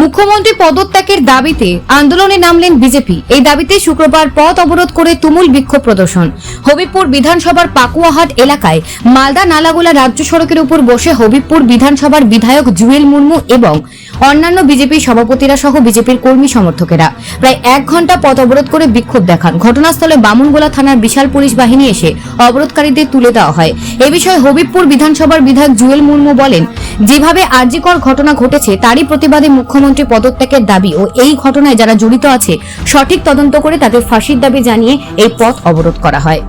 মুখ্যমন্ত্রী পদত্যাগের দাবিতে আন্দোলনে নামলেন বিজেপি। এই দাবিতে শুক্রবার পথ অবরোধ করে তুমুল বিক্ষোভ প্রদর্শন। হবিবপুর বিধানসভার পাকুয়াহাট এলাকায় মালদা নালাগোলা রাজ্য সড়কের উপর বসে হবিবপুর বিধানসভার বিধায়ক জুয়েল মুর্মু এবং অন্যান্য বিজেপি সভাপতিরা সহ বিজেপির কর্মী সমর্থকেরা। প্রায় এক ঘণ্টা পথ অবরোধ করে বিক্ষোভ দেখান। ঘটনাস্থলে বামুনগোলা থানার বিশাল পুলিশ বাহিনী এসে অবরোধকারীদের তুলে দেওয়া হয়। এ বিষয়ে হবিবপুর বিধানসভার বিধায়ক জুয়েল মুর্মু বলেন, যেভাবে আর্যিকর ঘটনা ঘটেছে, তারই প্রতিবাদে মুখ্যমন্ত্রী পদত্যাগের দাবি ও এই ঘটনায় যারা জড়িত আছে, সঠিক তদন্ত করে তাদের ফাঁসির দাবি জানিয়ে এই পথ অবরোধ করা হয়।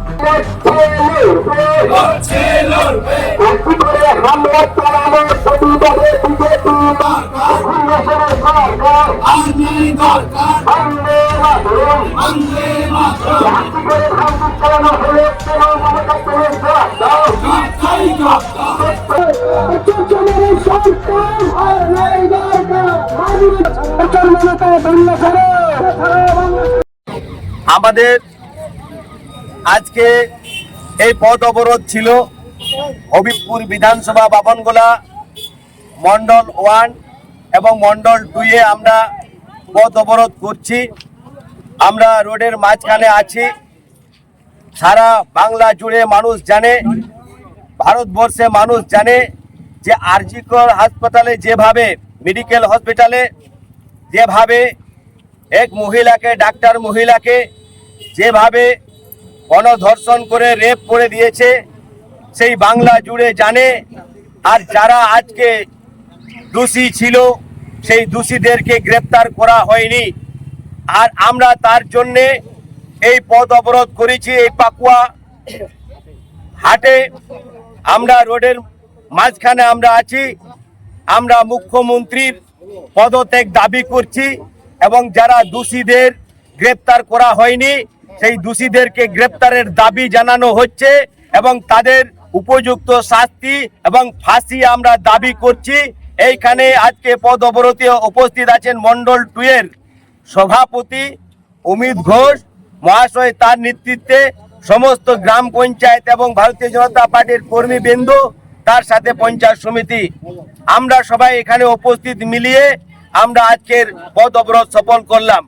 আমাদের আজকে এই পথ অবরোধ ছিল হবিবপুর বিধানসভা বাবনগোলা মন্ডল ওয়ান এবং মন্ডল টুয়ে আমরা পথ অবরোধ করছি। আমরা রোডের মাঝখানে আছি। সারা বাংলা জুড়ে মানুষ জানে, ভারতবর্ষে মানুষ জানে যে আরজিকর হাসপাতালে যেভাবে, মেডিকেল হসপিটালে যেভাবে এক মহিলাকে, ডাক্তার মহিলাকে যেভাবে গণধর্ষণ করে, রেপ করে দিয়েছে, সেই বাংলা জুড়ে জানে। আর যারা আজকে দোষী ছিল সেই দোষীদেরকে গ্রেপ্তার করা হয়নি। আর আমরা তার জন্যে এই পথ অবরোধ করেছি, এই পাকুয়া হাটে। আমরা রোডের মাঝখানে আমরা আছি। আমরা মুখ্যমন্ত্রীর পদত্যাগ দাবি করছি এবং যারা দোষীদের গ্রেপ্তার করা হয়নি, সেই দোষীদেরকে গ্রেপ্তারের দাবি জানানো হচ্ছে এবং তাদের উপযুক্ত শাস্তি এবং ফাঁসি আমরা দাবি করছি। এইখানে আজকে পদ অবরোধে উপস্থিত আছেন মন্ডল টু এর সভাপতি অমিত ঘোষ, মহাশয় তার নেতৃত্বে সমস্ত গ্রাম পঞ্চায়েত এবং ভারতীয় জনতা পার্টির কর্মীবৃন্দ তার সাথে পঞ্চায়েত সমিতি। আমরা সবাই এখানে উপস্থিত মিলিয়ে আমরা আজকের পদ অবরোধ সফল করলাম।